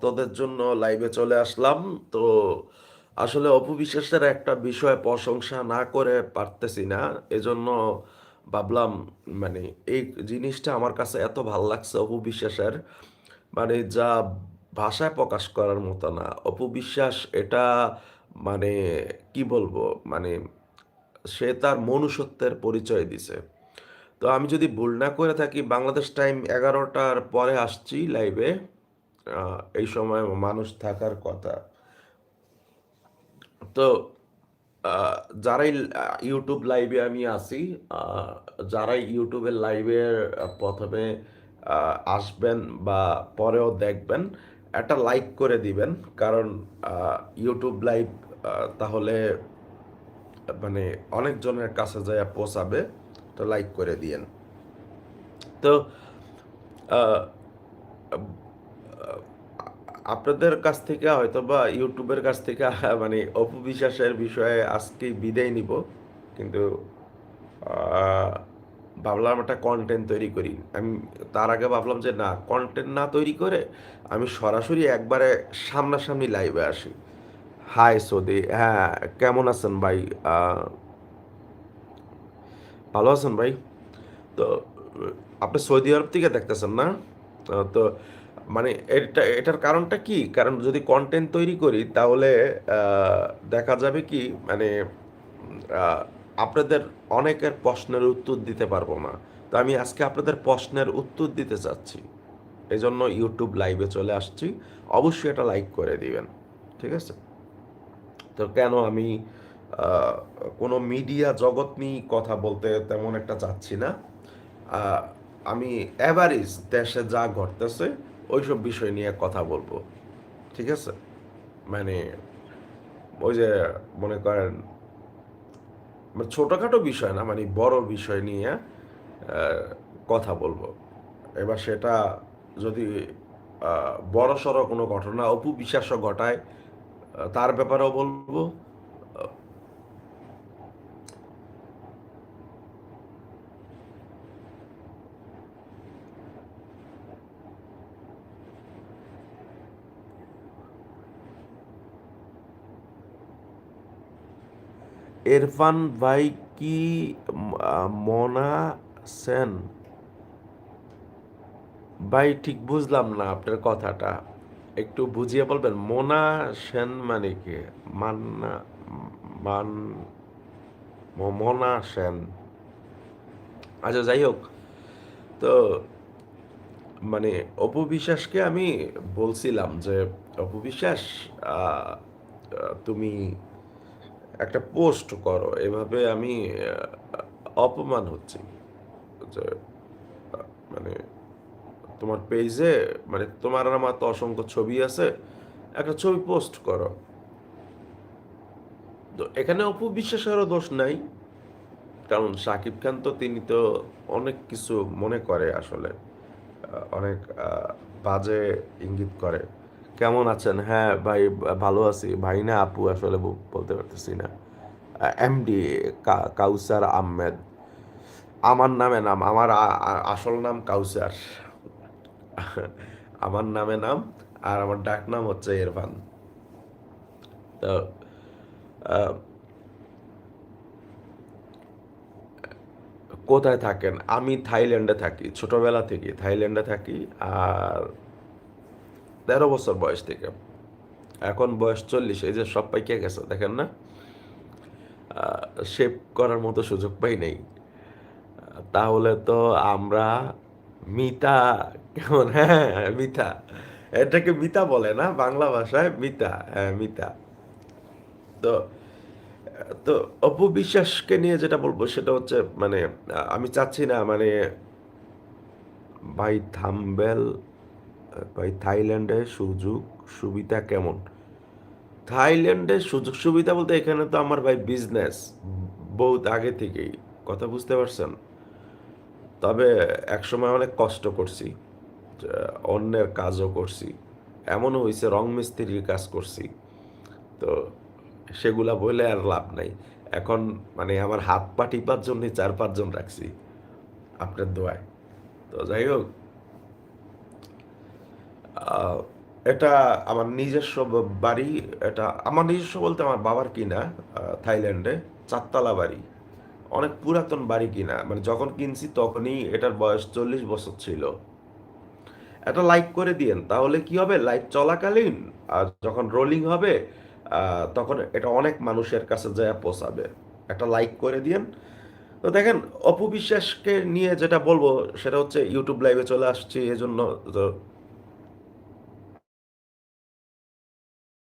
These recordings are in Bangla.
ভক্তদের জন্য লাইভে চলে আসলাম। তো আসলে অপু বিশ্বাসের একটা বিষয় প্রশংসা না করে পারতেছি না। এজন্য ভাবলাম মানে এই জিনিসটা আমার কাছে এত ভালো লাগছে অপু বিশ্বাসের মানে যা ভাষায় প্রকাশ করার মতো না। অপু বিশ্বাস এটা মানে কি বলব? মানে সে তার মনুষ্যত্বের পরিচয় দিছে। তো আমি যদি ভুল না করে থাকি, বাংলাদেশ টাইম এগারোটার পরে আসছি লাইভে এই সময় মানুষ থাকার কথা। তো যারাই ইউটিউব লাইভে আমি আসি যারাই ইউটিউবের লাইভে প্রথমে আসবেন বা পরেও দেখবেন, একটা লাইক করে দিবেন। কারণ ইউটিউব লাইভ তাহলে মানে অনেকজনের কাছে যায় পৌঁছাবে, তো লাইক করে দিয়েন। তো আপনাদের কাছ থেকে হয়তো বা ইউটিউবের কাছ থেকে মানে অপবিশ্বাসের বিষয়ে আজকে বিদায় নিব। কিন্তু ভাবলাম একটা কন্টেন্ট তৈরি করি। আমি তার আগে ভাবলাম যে না কন্টেন্ট না তৈরি করে আমি সরাসরি একবারে সামনাসামনি লাইভে আসি। হাই সৌদি হ্যাঁ কেমন আছেন ভাই? ভালো আছেন ভাই? তো, আপনি সৌদি আরব থেকে দেখতেছেন না? তো মানে এটা, এটার কারণটা কি? কারণ যদি কন্টেন্ট তৈরি করি, তাহলে দেখা যাবে কি মানে আপনাদের অনেকের প্রশ্নের উত্তর দিতে পারব না। তো আমি আজকে আপনাদের প্রশ্নের উত্তর দিতে চাচ্ছি। এই জন্য ইউটিউব লাইভে চলে আসছি। অবশ্যই এটা লাইক করে দিবেন। ঠিক আছে? তো কেন আমি কোনো মিডিয়া জগৎ নিয়ে কথা বলতে তেমন একটা চাচ্ছি না। আমি অ্যাভারেজ দেশে যা ঘটতেছে ওইসব বিষয় নিয়ে কথা বলব ঠিক আছে? মানে ওই যে মনে করেন মানে ছোটোখাটো বিষয় না মানে বড় বিষয় নিয়ে কথা বলব। এবার সেটা যদি আহ, বড় সড়ো কোনো ঘটনা অপু বিশ্বাসও ঘটায় তার ব্যাপারেও বলব। ইরফান ভাই কি মনা সেন? ভাই ঠিক বুঝলাম না আপনার কথাটা। একটু বুঝিয়ে বলবেন মোনা সেন মানে কি? মান্না মান মোনা সেন। আচ্ছা যাই হোক। তো মানে অপু বিশ্বাসকে আমি বলছিলাম যে অপু বিশ্বাস আহ, আহ, তুমি একটা পোস্ট করো। এভাবে আমি অপমান হচ্ছি। যে মানে তোমার পেজে মানে তোমার আমার তো অসংখ্য ছবি আছে, একটা ছবি পোস্ট করো। তো এখানে অপু বিশ্বাসেরও দোষ নাই। কারণ শাকিব খান তো, তিনি তো অনেক কিছু মনে করে আসলে। অনেক বাজে ইঙ্গিত করে। কেমন আছেন? হ্যাঁ ভাই, ভালো আছি। ভাই না, আপু আসলে বলতে পারতেছি না। এমডি কাউসার আহমেদ। আমার নামে নাম, আমার আসল নাম কাউসার। আমার নামে নাম আর আমার ডাক নাম হচ্ছে ইরফান। তো কোথায় থাকেন? আমি থাইল্যান্ডে থাকি, ছোটবেলা থেকে থাইল্যান্ডে থাকি আর তেরো বছর বয়স থেকে। এখন বয়স চল্লিশ, এই যে সব পাইকে গেছে, দেখেন না? শেপ করার মতো সুযোগ পাই নেই। তাহলে তো আমরা মিতা, কেমন? হ্যাঁ মিতা। এটাকে মিতা বলে না, বাংলা ভাষায় মিতা। হ্যাঁ মিতা। তো তো অপবিশ্বাসকে নিয়ে যেটা বলব, সেটা হচ্ছে মানে আমি চাচ্ছি না মানে ভাই থাম্বেল ভাই, থাইল্যান্ডে সুযোগ সুবিধা কেমন? থাইল্যান্ডে সুযোগ সুবিধা বলতে এখানে তো আমার ভাই বিজনেস বহুত আগে থেকেই, কথা বুঝতে পারছেন? তবে একসময় অনেক কষ্ট করছি অন্যের কাজও করছি, এমনও হয়েছে রং মিস্ত্রির কাজ করছি, তো সেগুলা বলে আর লাভ নাই। এখন মানে আমার হাত পা টিপার জন্য চার পাঁচজন রাখছি, আপনার দোয়ায়। তো যাই হোক এটা আমার নিজস্ব বাড়ি, এটা আমার নিজস্ব বলতে আমার বাবার কিনা থাইল্যান্ডে, চারতলা বাড়ি। অনেক পুরাতন বাড়ি কিনা মানে যখন কিনছি তখনই এটার বয়স চল্লিশ বছর ছিল। এটা লাইক করে দিয়েন, তাহলে কি হবে? লাইভ চলাকালীন, আর যখন রোলিং হবে তখন এটা অনেক মানুষের কাছে যায় পৌঁছাবে। একটা লাইক করে দিয়েন। তো দেখেন অপবিশ্বাসকে নিয়ে যেটা বলব, সেটা হচ্ছে ইউটিউব লাইভে চলে আসছি, এজন্য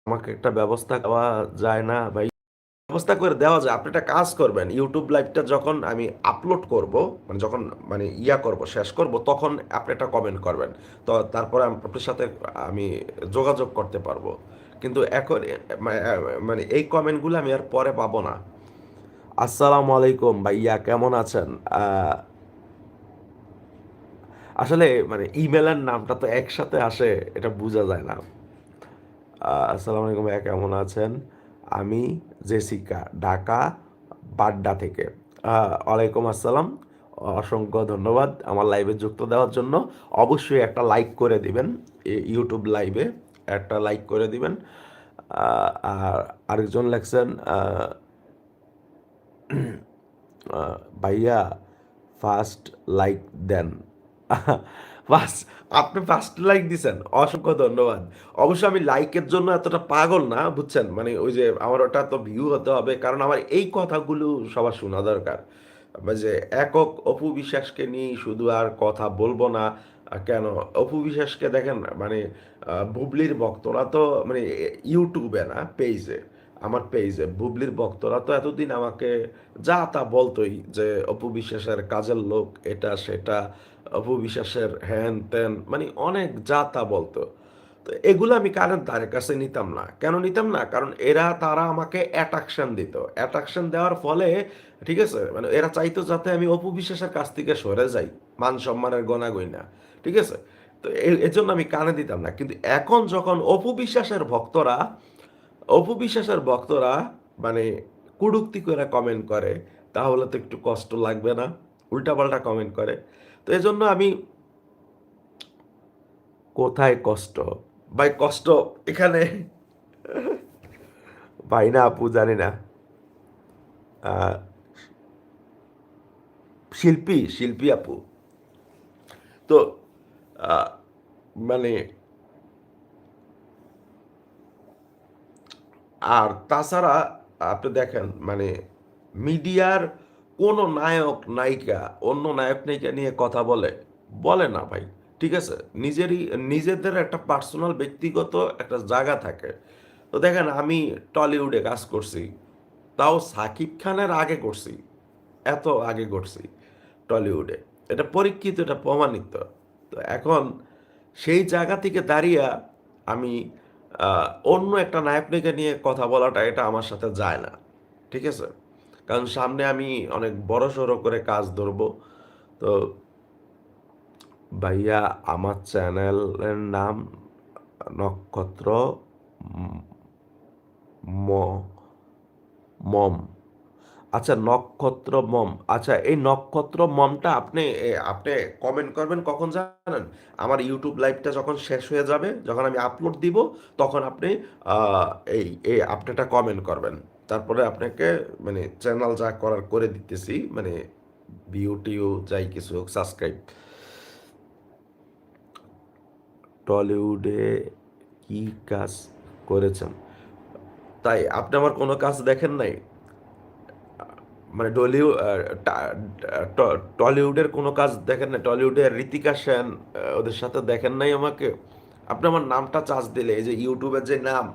আমাকে একটা ব্যবস্থা দেওয়া যায় না ভাই ব্যবস্থা করে দেওয়া যায়। আপনি একটা কাজ করবেন ইউটিউব লাইভটা যখন আমি আপলোড করব মানে যখন মানে ইয়া করব, শেষ করব, তখন আপনি একটা কমেন্ট করবেন। তো তারপরে আপনার সাথে আমি যোগাযোগ করতে পারব। কিন্তু এখন মানে এই কমেন্টগুলো আমি আর পরে পাবো না। আসসালামু আলাইকুম ভাইয়া, কেমন আছেন? আসলে মানে ইমেলের নামটা তো একসাথে আসে, এটা বোঝা যায় না। আসসালামু আলাইকুম ভাইয়া, কেমন আছেন? আমি জেসিকা, ঢাকা, বাড্ডা থেকে। ওয়ালাইকুম আসসালাম। অসংখ্য ধন্যবাদ আমার লাইভে যুক্ত দেওয়ার জন্য। অবশ্যই একটা লাইক করে দিবেন ইউটিউব লাইভে একটা লাইক করে দিবেন। আর আরেকজন লেখছেন ভাইয়া ফার্স্ট লাইক দেন আপনি ফার্স্ট লাইক দিছেন। অসংখ্য ধন্যবাদ। অবশ্য আমি লাইকের জন্য এতটা পাগল না, বুঝছেন? মানে ওই যে আমার ওটা তো ভিউ হতে হবে, কারণ আমার এই কথাগুলো সবার শোনা দরকার। যে একক অপু বিশ্বাসকে নিয়ে শুধু আর কথা বলব না কেন? অপু বিশ্বাসকে দেখেন মানে বুবলির ভক্তরা তো মানে ইউটিউবে না পেজে আমার পেজে বুবলির ভক্তরা তো এতদিন আমাকে যা তা বলতোই যে অপু বিশ্বাসের কাজের লোক, এটা, সেটা অপু বিশ্বাসের হ্যান ত্যান মানে অনেক যা তা বলতো। তো এগুলো আমি কারেন্ট তার কাছে নিতাম না। কেন নিতাম না? কারণ এরা, তারা আমাকে অ্যাট্রাকশন দিত। অ্যাট্রাকশন দেওয়ার ফলে, ঠিক আছে? মানে এরা চাইতো যাতে আমি অপু বিশ্বাসের কাছ থেকে সরে যাই, মান সম্মানের গণাগই না, ঠিক আছে? তো এর জন্য আমি কানে দিতাম না। কিন্তু এখন যখন অপু বিশ্বাসের ভক্তরা অপু বিশ্বাসের ভক্তরা মানে কুড়ুক্তি করে কমেন্ট করে, তাহলে তো একটু কষ্ট লাগবে না। উল্টাপাল্টা কমেন্ট করে। তো এই জন্য আমি কোথায় কষ্ট? ভাই, কষ্ট এখানে। ভাই না, আপু জানি না। শিল্পী শিল্পী আপু। তো মানে আর তাছাড়া আপনি দেখেন মানে মিডিয়ার কোনো নায়ক, নায়িকা, অন্য নায়ক, নায়িকা নিয়ে কথা বলে বলে না ভাই, ঠিক আছে? নিজেরই, নিজেদের একটা পার্সোনাল ব্যক্তিগত একটা জায়গা থাকে। তো দেখেন, আমি টলিউডে কাজ করছি, তাও সাকিব খানের আগে করছি, এত আগে করছি টলিউডে। এটা পরীক্ষিত, এটা প্রমাণিত। তো এখন সেই জায়গা থেকে দাঁড়িয়ে আমি অন্য একটা নায়ক নায়িকা নিয়ে কথা বলাটা এটা আমার সাথে যায় না, ঠিক আছে? কারণ সামনে আমি অনেক বড় সড়ো করে কাজ ধরবো। তো ভাইয়া, আমার চ্যানেলের নাম নক্ষত্র মম। আচ্ছা নক্ষত্র মম। আচ্ছা এই নক্ষত্র মমটা আপনি আপনি কমেন্ট করবেন কখন জানেন? আমার ইউটিউব লাইভটা যখন শেষ হয়ে যাবে, যখন আমি আপলোড দিব, তখন আপনি এই এই আপনি একটা কমেন্ট করবেন। তারপরে আপনাকে মানে চ্যানেল যা করার করে দিতেছি মানে ভিউ টিউ যাই কিছু হোক সাবস্ক্রাইব টলিউডে কি কাজ করেছেন? তাই, আপনি আমার কোনো কাজ দেখেন নাই? মানে টলিউড টলিউডের কোনো কাজ দেখেন না টলিউডের ঋতিকা সেন ওদের সাথে দেখেন নাই আমাকে? আপনি আমার নামটা চার্জ দিলে, এই যে ইউটিউবের যে নাম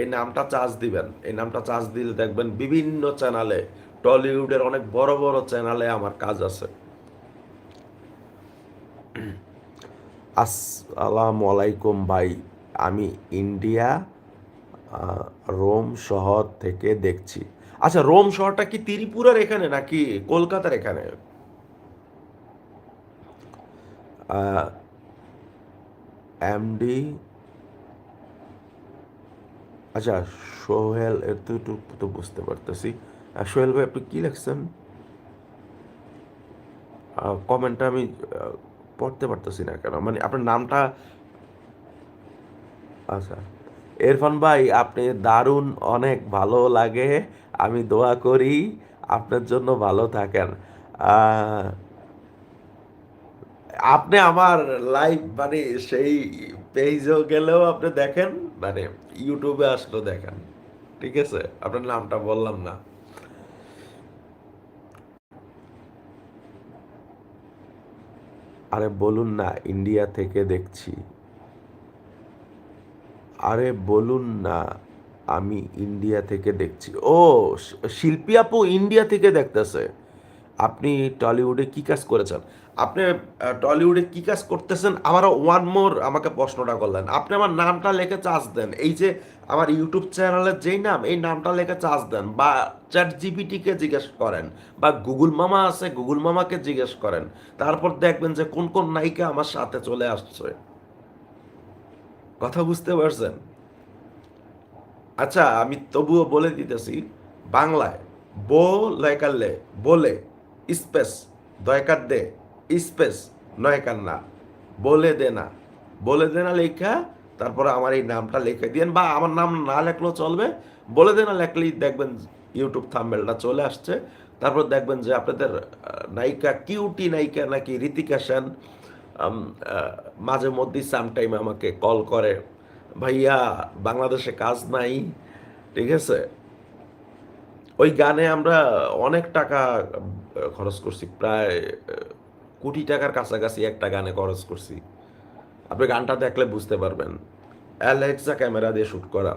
এই নামটা চার্জ দিবেন। এই নামটা চার্জ দিলে দেখবেন বিভিন্ন চ্যানেলে, টলিউডের অনেক বড় বড় চ্যানেলে আমার কাজ আছে। আসসালামু আলাইকুম ভাই, আমি ইন্ডিয়া রোম শহর থেকে দেখছি। আচ্ছা রোম শহরটা কি ত্রিপুরার এখানে নাকি কলকাতার এখানে? এমডি আচ্ছা সোহেল, এতটুকু তো বুঝতে পারতেছি। আর সোহেল ভাই, আপনি কি লিখছেন? কমেন্টটা আমি পড়তে পারতেছি না কেন? মানে আপনার নামটা আচ্ছা। ইরফান ভাই, আপনি দারুণ, অনেক ভালো লাগে। আমি দোয়া করি আপনার জন্য ভালো থাকেন। আপনি আমার লাইভ মানে সেই পেজও গেলেও আপনি দেখেন। মানে ইউটিউবে আসলেও দেখেন, ঠিক আছে? আপনার নামটা বললাম না। আরে বলুন না, ইন্ডিয়া থেকে দেখছি। আরে বলুন না, আমি ইন্ডিয়া থেকে দেখছি। ও শিল্পী আপু ইন্ডিয়া থেকে দেখতেছে। আপনি টলিউডে কি কাজ করেছেন? আপনি টলিউডে কি কাজ করতেছেন? আবারও ওয়ান মোর আমাকে প্রশ্নটা করলেন। আপনি আমার নামটা লেখে চার্জ দেন। এই যে আমার ইউটিউব চ্যানেলের যেই নাম, এই নামটা লেখে চার্জ দেন বা চ্যাট জিপিটিকে জিজ্ঞেস করেন বা গুগল মামা আছে গুগল মামাকে জিজ্ঞেস করেন। তারপর দেখবেন যে কোন কোন নায়িকা আমার সাথে চলে আসছে। কথা বুঝতে পারছেন? আচ্ছা আমি তবুও বলে দিতেছি, বাংলায় বো লয়কাল্লে বলে, স্পেস, দয়কার দে। স্পেস নয়কার না বলে দে না। বলে দে না লেখা, তারপরে আমার এই নামটা লিখে দিন বা আমার নাম না লেখলেও চলবে। বলে দে না লেখলেই দেখবেন ইউটিউব থাম্বেলটা চলে আসছে। তারপর দেখবেন যে আপনাদের নায়িকা কিউটি নায়িকা নাকি ঋতিকা সেন মাঝে মধ্যেই সামটাইম আমাকে কল করে, ভাইয়া, বাংলাদেশে কাজ নাই। ঠিক আছে? ওই গানে আমরা অনেক টাকা খরচ করছি। প্রায় কোটি টাকার কাছাকাছি একটা গানে খরচ করছি। আপনি গানটা দেখলে বুঝতে পারবেন। অ্যালেক্সা ক্যামেরা দিয়ে শ্যুট করা।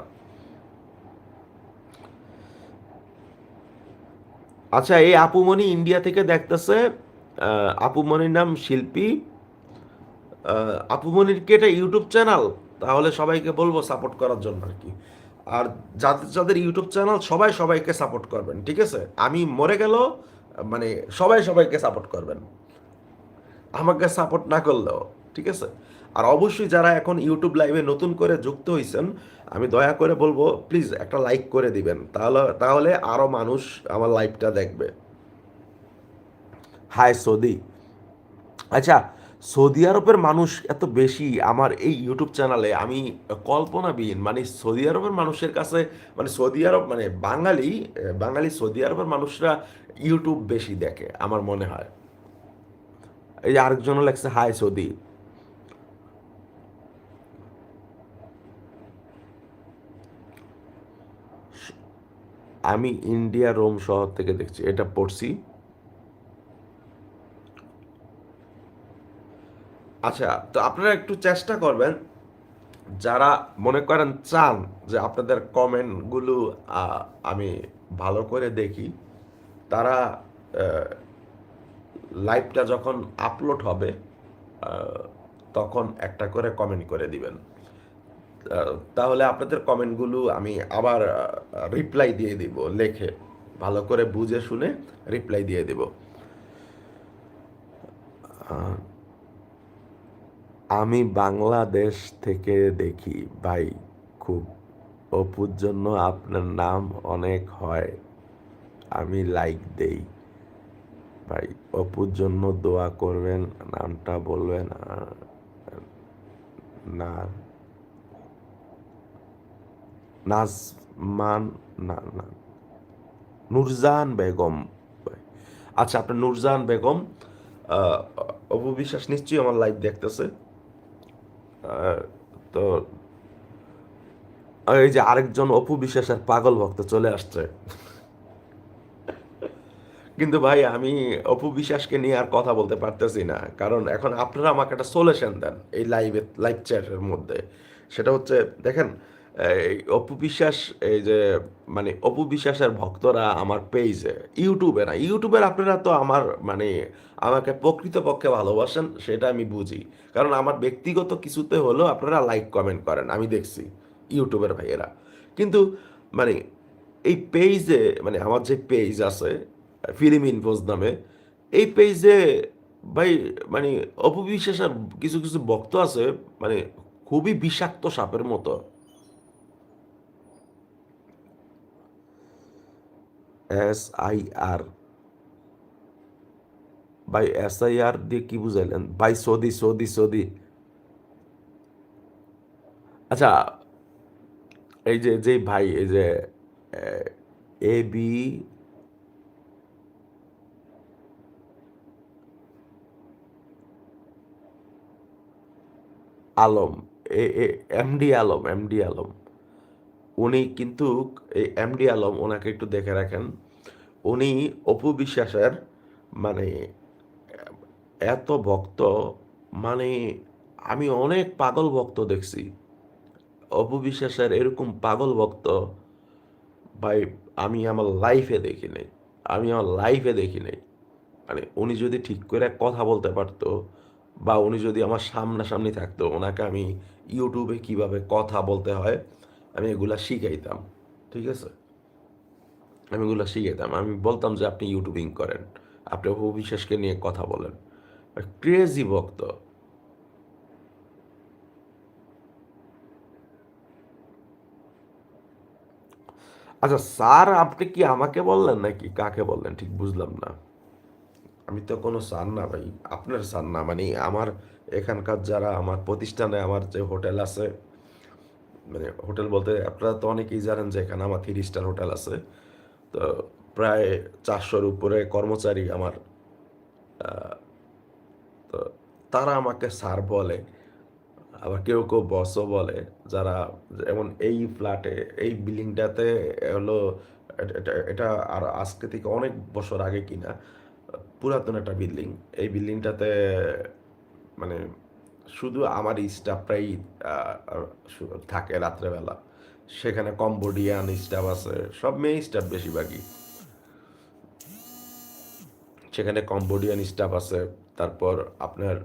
আচ্ছা এই আপুমণি ইন্ডিয়া থেকে দেখতেছে আপুমণির নাম শিল্পী। আপুমণির কি এটা ইউটিউব চ্যানেল? তাহলে সবাইকে বলব সাপোর্ট করার জন্য আর কি। আর যাদের যাদের ইউটিউব চ্যানেল, সবাই সবাইকে সাপোর্ট করবেন, ঠিক আছে? আমি মরে গেল মানে সবাই সবাইকে সাপোর্ট করবেন। আমাকে সাপোর্ট না করলেও, ঠিক আছে? আর অবশ্যই যারা এখন ইউটিউব লাইভে নতুন করে যুক্ত হয়েছেন আমি দয়া করে বলব প্লিজ একটা লাইক করে দিবেন। তাহলে তাহলে আরও মানুষ আমার লাইভটা দেখবে। হাই সৌদি আচ্ছা সৌদি আরবের মানুষ এত বেশি আমার এই ইউটিউব চ্যানেলে আমি কল্পনাবিহীন। মানে সৌদি আরবের মানুষের কাছে মানে সৌদি আরব মানে বাঙালি বাঙালি সৌদি আরবের মানুষরা ইউটিউব বেশি দেখে, আমার মনে হয়। এই যে আরেকজনও লেখছে হাই সৌদি। আমি ইন্ডিয়া, রোম শহর থেকে দেখছি, এটা পড়ছি। আচ্ছা তো আপনারা একটু চেষ্টা করবেন, যারা মনে করেন চান যে আপনাদের কমেন্টগুলো আমি ভালো করে দেখি, তারা লাইভটা যখন আপলোড হবে তখন একটা করে কমেন্ট করে দিবেন। তাহলে আপনাদের কমেন্টগুলো আমি আবার রিপ্লাই দিয়ে দিব, লেখে। ভালো করে বুঝে শুনে রিপ্লাই দিয়ে দিব। আমি বাংলাদেশ থেকে দেখি, ভাই, খুব অপুর জন্য আপনার নাম অনেক হয়। আমি লাইক দেই। ভাই, অপুর জন্য দোয়া করবেন, নামটা বলবেন না, নাজমান, না না, নুরজান বেগম আচ্ছা আপনার নুরজান বেগম অপু বিশ্বাস নিশ্চয়ই আমার লাইভ দেখতেছে। তো এই যে আরেকজন অপু বিশ্বাসের পাগল ভক্ত চলে আসছে। কিন্তু ভাই, আমি অপু বিশ্বাসকে নিয়ে আর কথা বলতে পারতেছি না। কারণ এখন আপনারা আমাকে একটা সলিউশন দেন এই লাইভে লাইভ চ্যাটের মধ্যে। সেটা হচ্ছে, দেখেন, এই অপু বিশ্বাস, এই যে মানে অপু বিশ্বাসের ভক্তরা আমার পেজে ইউটিউবে না, ইউটিউবের আপনারা তো আমার মানে আমাকে প্রকৃতপক্ষে ভালোবাসেন, সেটা আমি বুঝি। কারণ আমার ব্যক্তিগত কিছুতে হলেও আপনারা লাইক কমেন্ট করেন, আমি দেখছি ইউটিউবের ভাইয়েরা। কিন্তু মানে এই পেজে মানে আমার যে পেজ আছে ফিল্ম ইনফোজ নামে। এই পেজে ভাই মানে অপবিশ্বাসের কিছু কিছু ভক্ত আছে মানে খুবই বিষাক্ত সাপের মতো। S I R. ভাই, এস আই আর দিয়ে কি বুঝাইলেন? ভাই, সৌদি সৌদি সৌদি। আচ্ছা এই যে যেই ভাই, এই যে A, B Alam, A MD Alam MD Alam. উনি কিন্তু এই এমডি আলম ওনাকে একটু দেখে রাখেন। উনি অপু বিশ্বাসের মানে এত ভক্ত মানে আমি অনেক পাগল ভক্ত দেখছি। অপু বিশ্বাসের এরকম পাগল ভক্ত ভাই আমি আমার লাইফে দেখি নাই। আমি আমার লাইফে দেখি নাই। মানে উনি যদি ঠিক করে কথা বলতে পারতো বা উনি যদি আমার সামনাসামনি থাকতো, ওনাকে আমি ইউটিউবে কীভাবে কথা বলতে হয়, আমি এগুলা শিখাইতাম, ঠিক আছে? আমি এগুলো শিখাইতাম। আমি বলতাম যে আপনি ইউটিউবিং করেন, আপনি অপু বিশ্বাসকে নিয়ে কথা বলেন। ক্রেজি ভক্ত। আচ্ছা স্যার, আপনি কি আমাকে বললেন নাকি? কাকে বললেন? ঠিক বুঝলাম না। আমি তো কোনো স্যার না ভাই, আপনার স্যার না মানে আমার এখানকার যারা আমার প্রতিষ্ঠানে আমার যে হোটেল আছে মানে হোটেল বলতে আপনারা তো অনেকেই জানেন যে এখানে আমার থ্রি স্টার হোটেল আছে, তো প্রায় চারশোর উপরে কর্মচারী আমার তো তারা আমাকে স্যার বলে, আবার কেউ কেউ বসও বলে, যারা যেমন এই ফ্ল্যাটে এই বিল্ডিংটাতে হলো এটা আর আজকে থেকে অনেক বছর আগে কিনা পুরাতন একটা বিল্ডিং এই বিল্ডিংটাতে মানে শুধু আমার স্টাফরাই থাকে রাত্রেবেলা। সেখানে কম্বোডিয়ান স্টাফ আছে, সব মেয়ে স্টাফ বেশিরভাগই। সেখানে কম্বোডিয়ান স্টাফ আছে, তারপর আপনার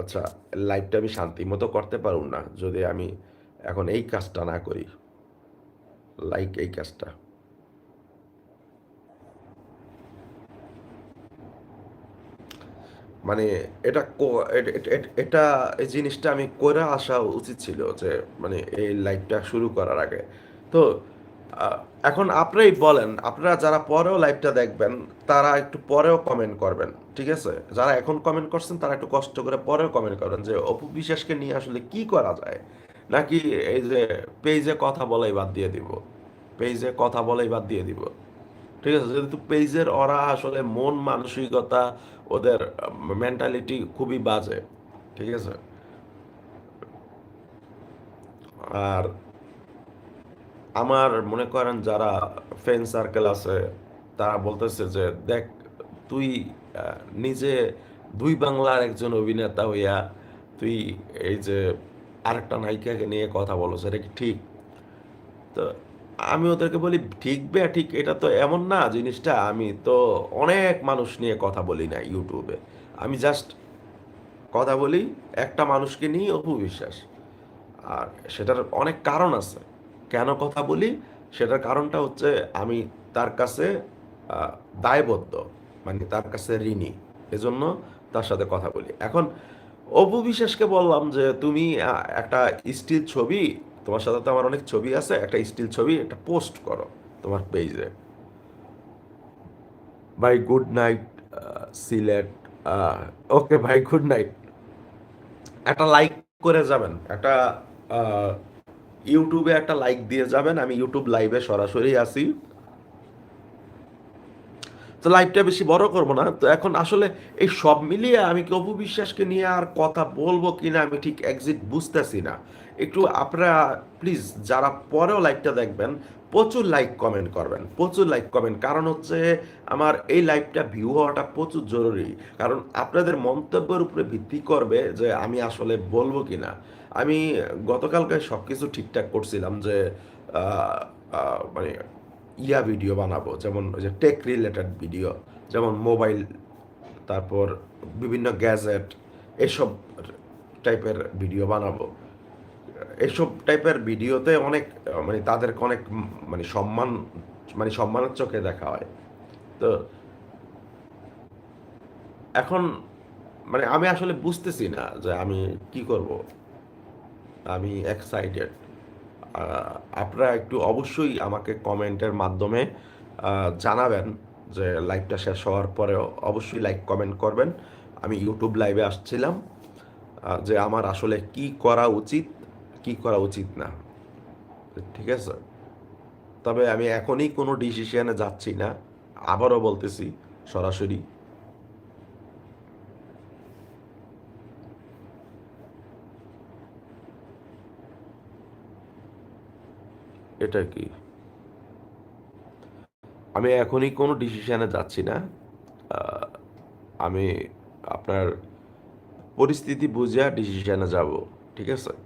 আচ্ছা লাইফটা আমি শান্তি মতো করতে পারুন না, যদি আমি এখন এই কাজটা না করি। লাইক এই কাজটা। মানে এটা এটা এই জিনিসটা আমি করে আসা উচিত ছিল যে মানে এই লাইভটা শুরু করার আগে। তো এখন আপনারাই বলেন, আপনারা যারা পরেও লাইভটা দেখবেন, তারা একটু পরেও কমেন্ট করবেন, ঠিক আছে? যারা এখন কমেন্ট করছেন, তারা একটু কষ্ট করে পরেও কমেন্ট করবেন যে, অপু বিশ্বাসকে নিয়ে আসলে কি করা যায়? নাকি এই যে পেজে কথা বলাই বাদ দিয়ে দিব? পেজে কথা বলাই বাদ দিয়ে দিব? ঠিক আছে যেহেতু পেজের ওরা আসলে মন মানসিকতা, ওদের মেন্টালিটি খুবই বাজে, ঠিক আছে? আর আমার মনে করেন যারা ফ্রেন্ড সার্কেল আছে, তারা বলতেছে যে, দেখ, তুই নিজে দুই বাংলার একজন অভিনেতা হইয়া, তুই এই যে আরেকটা নায়িকাকে নিয়ে কথা বলো সেটা কি ঠিক? তো আমি ওদেরকে বলি, ঠিক বে, ঠিক এটা তো এমন না জিনিসটা, আমি তো অনেক মানুষ নিয়ে কথা বলি না ইউটিউবে আমি জাস্ট কথা বলি, একটা মানুষকে নিয়ে অপু বিশ্বাস আর সেটার অনেক কারণ আছে। কেন কথা বলি? সেটার কারণটা হচ্ছে আমি তার কাছে দায়বদ্ধ মানে তার কাছে ঋণী। এজন্য তার সাথে কথা বলি। এখন অপু বিশ্বাসকে বললাম যে, তুমি একটা স্টিল ছবি তোমার সাথে তো আমার অনেক ছবি আছে, একটা স্টিল ছবি, একটা পোস্ট করো তোমার পেজে। ভাই গুড নাইট সিলেট ওকে ভাই গুড নাইট। একটা লাইক করে যাবেন, একটা ইউটিউবে একটা লাইক দিয়ে যাবেন, আমি ইউটিউব লাইভে সরাসরি আসি তো লাইভটা বেশি বড় করব না, তো এখন আসলে এই সব মিলিয়ে আমি কি অপু বিশ্বাসকে নিয়ে আর কথা বলব কিনা আমি ঠিক এক্সিট বুঝতেছি না। একটু আপনারা প্লিজ যারা পরেও লাইভটা দেখবেন, প্রচুর লাইক কমেন্ট করবেন। প্রচুর লাইক কমেন্ট কারণ হচ্ছে, আমার এই লাইভটা ভিউ হওয়াটা প্রচুর জরুরি। কারণ আপনাদের মন্তব্যের উপরে ভিত্তি করবে যে আমি আসলে বলব কি না আমি গতকালকে সব কিছু ঠিকঠাক করছিলাম যে মানে ইয়া ভিডিও বানাবো, যেমন যে টেক রিলেটেড ভিডিও যেমন মোবাইল তারপর বিভিন্ন গ্যাজেট এসব টাইপের ভিডিও বানাবো। এসব টাইপের ভিডিওতে অনেক মানে তাদেরকে অনেক মানে সম্মান মানে সম্মানের চোখে দেখা হয়। তো এখন মানে আমি আসলে বুঝতেছি না যে আমি কি করব। আমি এক্সাইটেড আপনারা একটু অবশ্যই আমাকে কমেন্টের মাধ্যমে জানাবেন যে লাইভটা শেষ হওয়ার পরেও অবশ্যই লাইক, কমেন্ট করবেন। আমি ইউটিউব লাইভে আসছিলাম যে আমার আসলে কি করা উচিত। কি করা উচিত না। ঠিক আছে? তবে আমি এখনই কোনো ডিসিশনে যাচ্ছি না। আবারও বলতেছি, সরাসরি। এটা কি? আমি এখনই কোনো ডিসিশনে যাচ্ছি না। আমি আপনার পরিস্থিতি বুঝে ডিসিশনে যাব। ঠিক আছে?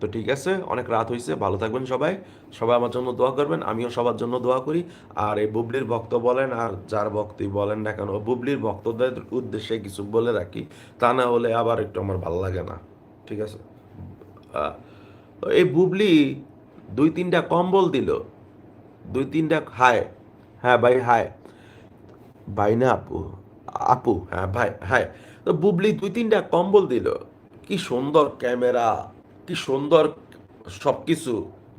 তো ঠিক আছে, অনেক রাত হয়েছে ভালো থাকবেন সবাই। সবাই আমার জন্য দোয়া করবেন, আমিও সবার জন্য দোয়া করি। আর এই বুবলির ভক্ত বলেন, আর যার ভক্তই বলেন না কেন, বুবলির ভক্তদের উদ্দেশ্যে কিছু বলে রাখি, তা না হলে আবার একটু আমার ভালো লাগে না। ঠিক আছে? এই বুবলি দুই তিনটা কম্বল দিল। দুই তিনটা হায় হ্যাঁ ভাই হায় ভাই না আপু আপু হ্যাঁ ভাই হ্যাঁ তো বুবলি দুই তিনটা কম্বল দিল। কি সুন্দর ক্যামেরা। কি সুন্দর সব কিছু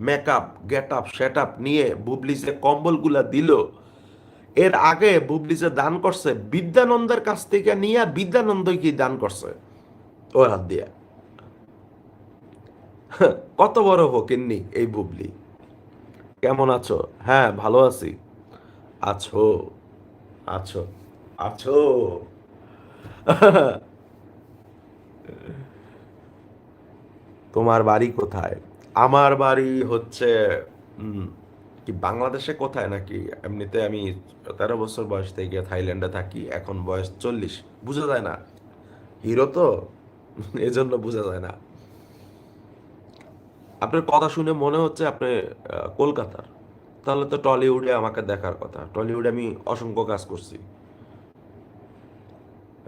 makeup get up set up নিয়ে বুবলি যে কম্বলগুলা দিল। এর আগে বুবলি যে দান করছে, বিদ্যানন্দের কাছ থেকে নিয়ে বিদ্যানন্দই কি দান করছে? ওর হাত দিয়ে। কত বড় হকিননি এই বুবলি। কেমন আছো? হ্যাঁ ভালো আছি। আছো আছো আছো। তোমার বাড়ি কোথায়? আমার বাড়ি হচ্ছে কি বাংলাদেশে কোথায় নাকি? এমনিতে আমি তেরো বছর বয়স থেকে থাইল্যান্ডে থাকি, এখন বয়স চল্লিশ। বোঝা যায় না। হিরো তো? এজন্য বোঝা যায় না। আপনার কথা শুনে মনে হচ্ছে আপনি কলকাতার। তাহলে তো টলিউডে আমাকে দেখার কথা। টলিউডে আমি অসংখ্য কাজ করছি।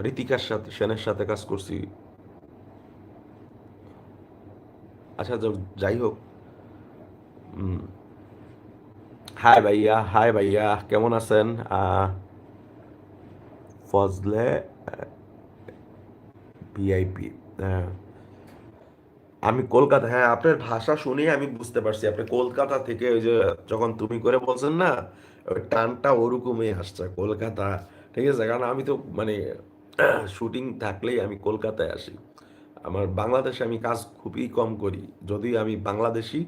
ঋতিকার সাথে, সেনের সাথে কাজ করছি। আচ্ছা যাই হোক। হাই ভাইয়া হাই ভাইয়া, কেমন আছেন? ফজলে ভিআইপি আমি কলকাতা হ্যাঁ আপনার ভাষা শুনে আমি বুঝতে পারছি। আপনি কলকাতা থেকে ওই যে যখন তুমি করে বলছেন না, ওই টানটা ওরকমই আসছে কলকাতা, ঠিক আছে? কারণ আমি তো মানে শুটিং থাকলেই আমি কলকাতায় আসি। আমার বাংলাদেশে আমি কাজ খুবই কম করি। যদি আমি বাংলাদেশি,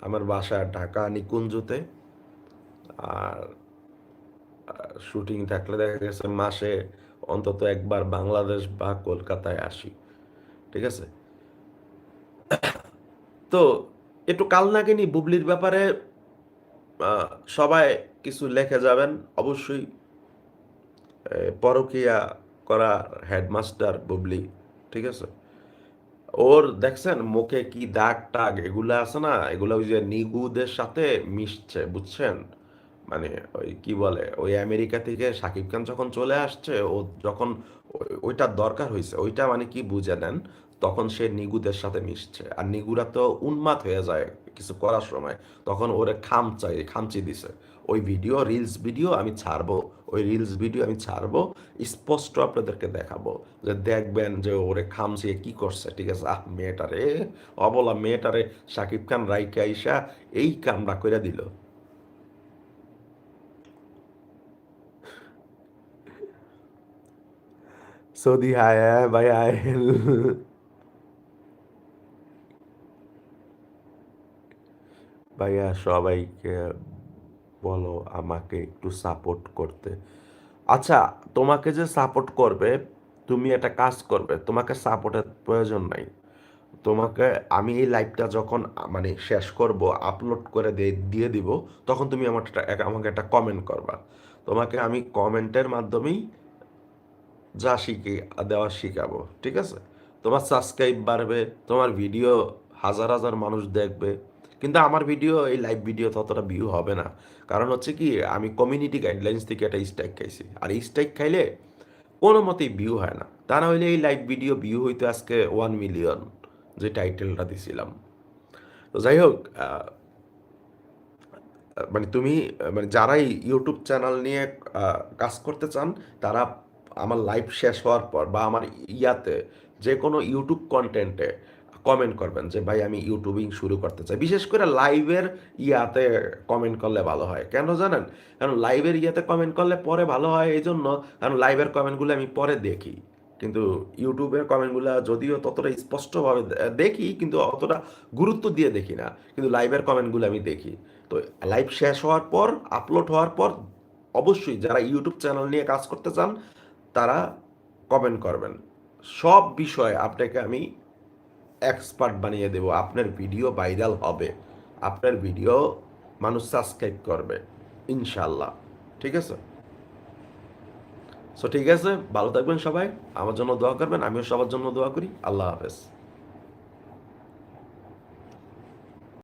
আমার বাসা ঢাকা নিকুঞ্জতে, আর শুটিং থাকলে দেখা গেছে মাসে অন্তত একবার বাংলাদেশ বা কলকাতায় আসি। ঠিক আছে? তো, একটু কাল নাগিনি বুবলির ব্যাপারে সবাই কিছু লেখে যাবেন। অবশ্যই পরকীয়া করা হেডমাস্টার বুবলি, ঠিক আছে? ওর দেখছেন মুখে কি দাগ টাগ এগুলা আছে না? এগুলা ওই যে নিগুদের সাথে মিশছে, বুঝছেন? মানে ওই কি বলে, ওই আমেরিকা থেকে শাকিব খান যখন চলে আসছে, ও যখন ওই- ওইটা দরকার হয়েছে ওইটা মানে কি বুঝে নেন? তখন সে নিগুদের সাথে মিশছে। আর নিগুরা তো উন্মাদ হয়ে যায় কিছু করার সময়। তখন ওরে খামচাই খামচি দিছে। ওই ভিডিও, রিলস ভিডিও আমি ছাড়বো ওই রিলস ভিডিও আমি ছাড়বো, স্পষ্ট আপনাদেরকে দেখাবো যে দেখবেন যে ওরে খামচিয়ে কি করছে, ঠিক আছে? আহ মেয়েটারে অবলা মেয়েটারে শাকিব খান, রাইকে আইসা এই কামটা করে দিল। সৌদি, হায় ভাই আয় ভাইয়া সবাইকে বলো আমাকে একটু সাপোর্ট করতে। আচ্ছা তোমাকে যে সাপোর্ট করবে, তুমি একটা কাজ করবে, তোমাকে সাপোর্টের প্রয়োজন নাই। তোমাকে আমি এই লাইভটা যখন মানে শেষ করব আপলোড করে দিয়ে দিব, তখন তুমি আমার আমাকে একটা কমেন্ট করবা। তোমাকে আমি কমেন্টের মাধ্যমেই যা শিখি, দেওয়া শিখাবো, ঠিক আছে? তোমার সাবস্ক্রাইব বাড়বে, তোমার ভিডিও হাজার হাজার মানুষ দেখবে, কিন্তু আমার ভিডিও এই লাইভ ভিডিও ততটা ভিউ হবে না। কারণ হচ্ছে কি, আমি কমিউনিটি গাইডলাইন্স থেকে একটা স্ট্রাইক খাইছি। আর এই স্ট্রাইক খাইলে কোনো মতেই ভিউ হয় না। তা না হইলে এই লাইভ ভিডিও ভিউ হইতে আজকে ওয়ান মিলিয়ন যে টাইটেলটা দিছিলাম। তো যাই হোক মানে তুমি মানে যারাই ইউটিউব চ্যানেল নিয়ে কাজ করতে চান, তারা আমার লাইভ শেষ হওয়ার পর বা আমার ইয়াতে যে কোনো ইউটিউব কন্টেন্টে কমেন্ট করবেন যে, ভাই, আমি ইউটিউবিং শুরু করতে চাই। বিশেষ করে লাইভের ইয়াতে কমেন্ট করলে ভালো হয়। কেন জানেন? কারণ লাইভের ইয়াতে কমেন্ট করলে পরে ভালো হয় এই জন্য কারণ লাইভের কমেন্টগুলো আমি পরে দেখি। কিন্তু ইউটিউবের কমেন্টগুলো যদিও ততটা স্পষ্টভাবে দেখি, কিন্তু অতটা গুরুত্ব দিয়ে দেখি না। কিন্তু লাইভের কমেন্টগুলো আমি দেখি। তো লাইভ শেষ হওয়ার পর আপলোড হওয়ার পর অবশ্যই যারা ইউটিউব চ্যানেল নিয়ে কাজ করতে চান, তারা কমেন্ট করবেন। সব বিষয়ে আপনাকে আমি এক্সপার্ট বানিয়ে দেব, আপনার ভিডিও ভাইরাল হবে, আপনার ভিডিও মানুষ সাবস্ক্রাইব করবে ইনশাল্লাহ ঠিক আছে? সো ঠিক আছে, ভালো থাকবেন সবাই, আমার জন্য দোয়া করবেন, আমিও সবার জন্য দোয়া করি, আল্লাহ হাফেজ।